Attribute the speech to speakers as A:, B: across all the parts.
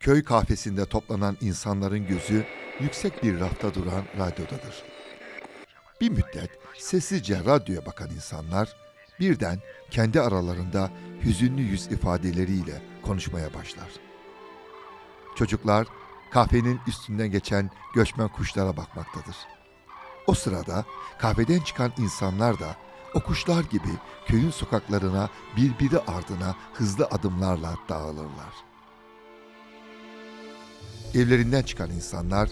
A: Köy kahvesinde toplanan insanların gözü yüksek bir rafta duran radyodadır. Bir müddet sessizce radyoya bakan insanlar birden kendi aralarında hüzünlü yüz ifadeleriyle konuşmaya başlar. Çocuklar kahvenin üstünden geçen göçmen kuşlara bakmaktadır. O sırada kahveden çıkan insanlar da o kuşlar gibi köyün sokaklarına birbiri ardına hızlı adımlarla dağılırlar. Evlerinden çıkan insanlar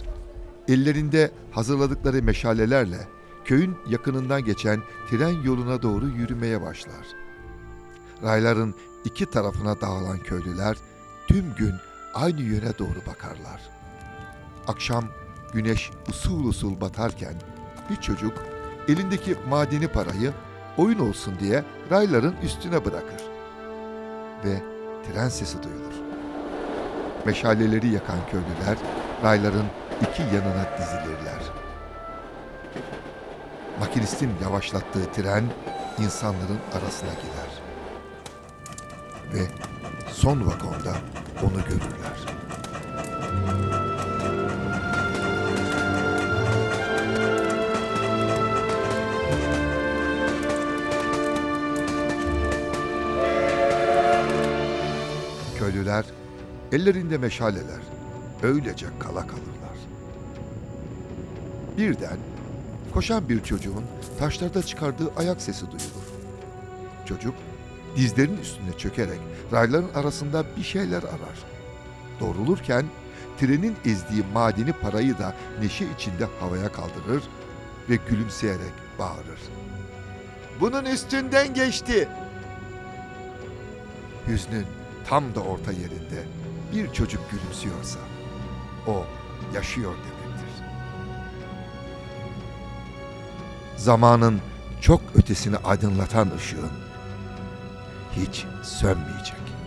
A: ellerinde hazırladıkları meşalelerle köyün yakınından geçen tren yoluna doğru yürümeye başlar. Rayların iki tarafına dağılan köylüler tüm gün aynı yöne doğru bakarlar. Akşam güneş usul usul batarken bir çocuk elindeki madeni parayı oyun olsun diye rayların üstüne bırakır. Ve tren sesi duyulur. Meşaleleri yakan köylüler rayların iki yanına dizilirler. Makinistin yavaşlattığı tren insanların arasına girer. Ve son vagonda onu görürler. Köylüler ellerinde meşaleler öylece kala kalırlar. Birden koşan bir çocuğun taşlarda çıkardığı ayak sesi duyulur. Çocuk dizlerinin üstüne çökerek rayların arasında bir şeyler arar. Doğrulurken trenin ezdiği madeni parayı da neşe içinde havaya kaldırır ve gülümseyerek bağırır. Bunun üstünden geçti. Hüznün tam da orta yerinde bir çocuk gülümsüyorsa o yaşıyor demektir. Zamanın çok ötesini aydınlatan ışığın hiç sönmeyecek.